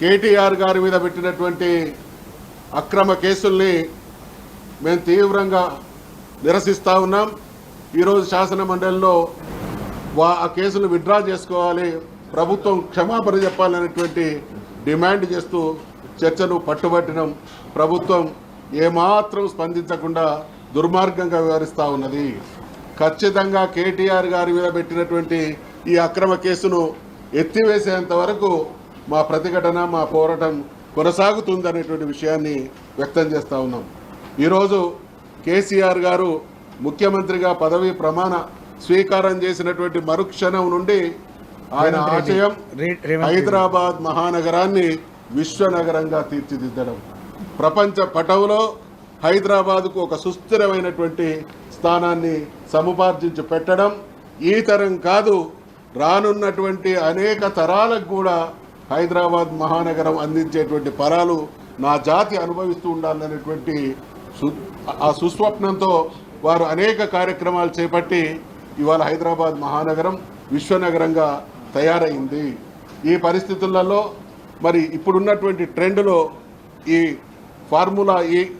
కేటీఆర్ గారి మీద పెట్టినటువంటి అక్రమ కేసుల్ని మేము తీవ్రంగా నిరసిస్తూ ఉన్నాం. ఈరోజు శాసన మండలిలో వా ఆ కేసులు విత్డ్రా చేసుకోవాలి ప్రభుత్వం క్షమాపణ చెప్పాలనేటువంటి డిమాండ్ చేస్తూ చర్చను పట్టుబట్టడం ప్రభుత్వం ఏమాత్రం స్పందించకుండా దుర్మార్గంగా వ్యవహరిస్తూ ఉన్నది. ఖచ్చితంగా కేటీఆర్ గారి మీద పెట్టినటువంటి ఈ అక్రమ కేసును ఎత్తివేసేంత వరకు మా ప్రతిఘటన మా పోరాటం కొనసాగుతుందనేటువంటి విషయాన్ని వ్యక్తం చేస్తూ ఉన్నాం ఈరోజు కేసీఆర్ గారు ముఖ్యమంత్రిగా పదవి ప్రమాణ స్వీకారం చేసినటువంటి మరుక్షణం నుండి ఆయన. ఆశయం. హైదరాబాద్ మహానగరాన్ని విశ్వనగరంగా తీర్చిదిద్దడం ప్రపంచ పటంలో హైదరాబాద్కు ఒక సుస్థిరమైనటువంటి స్థానాన్ని సముపార్జించి పెట్టడం ఈ తరం కాదు రానున్నటువంటి అనేక తరాలకు కూడా హైదరాబాద్ మహానగరం అందించేటువంటి పరాలు నా జాతి అనుభవిస్తూ ఉండాలనేటువంటి సు- ఆ సుస్వప్నంతో వారు అనేక కార్యక్రమాలు చేపట్టి ఇవాళ హైదరాబాద్ మహానగరం విశ్వనగరంగా తయారైంది. ఈ పరిస్థితులలో మరి ఇప్పుడున్నటువంటి ట్రెండ్లో ఈ ఫార్ములా ఈ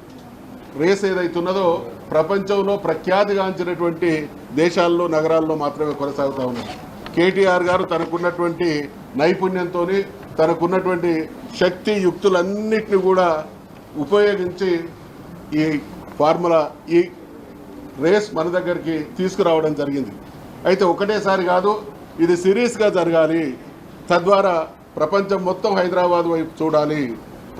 రేస్ ఏదైతున్నదో ప్రపంచంలో ప్రఖ్యాతిగాంచినటువంటి దేశాల్లో నగరాల్లో మాత్రమే కొనసాగుతూ ఉన్నది. కేటీఆర్ గారు తనకున్నటువంటి నైపుణ్యంతో తనకున్నటువంటి శక్తి యుక్తులన్నిటిని కూడా ఉపయోగించి ఈ ఫార్ములా ఈ రేస్ మన దగ్గరికి తీసుకురావడం జరిగింది. అయితే ఒకటేసారి కాదు ఇది సిరీస్గా జరగాలి. తద్వారా ప్రపంచం మొత్తం హైదరాబాద్ వైపు చూడాలి.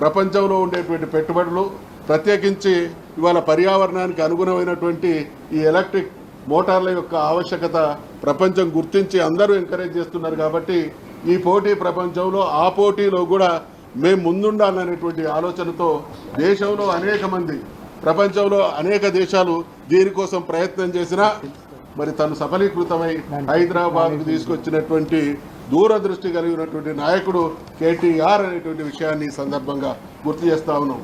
ప్రపంచంలో ఉండేటువంటి పెట్టుబడులు ప్రత్యేకించి ఇవాళ పర్యావరణానికి అనుగుణమైనటువంటి ఈ ఎలక్ట్రిక్ మోటార్ల యొక్క ఆవశ్యకత ప్రపంచం గుర్తించి అందరూ ఎంకరేజ్ చేస్తున్నారు కాబట్టి ఈ పోటీ ప్రపంచంలో ఆ పోటీలో కూడా మేము ముందుండాలనేటువంటి ఆలోచనతో దేశంలో అనేక మంది ప్రపంచంలో అనేక దేశాలు దీనికోసం ప్రయత్నం చేసినా మరి తను సఫలీకృతమై హైదరాబాద్కు తీసుకొచ్చినటువంటి దూరదృష్టి కలిగినటువంటి నాయకుడు కేటీఆర్ అనేటువంటి విషయాన్ని సందర్భంగా గుర్తు చేస్తా ఉన్నాం.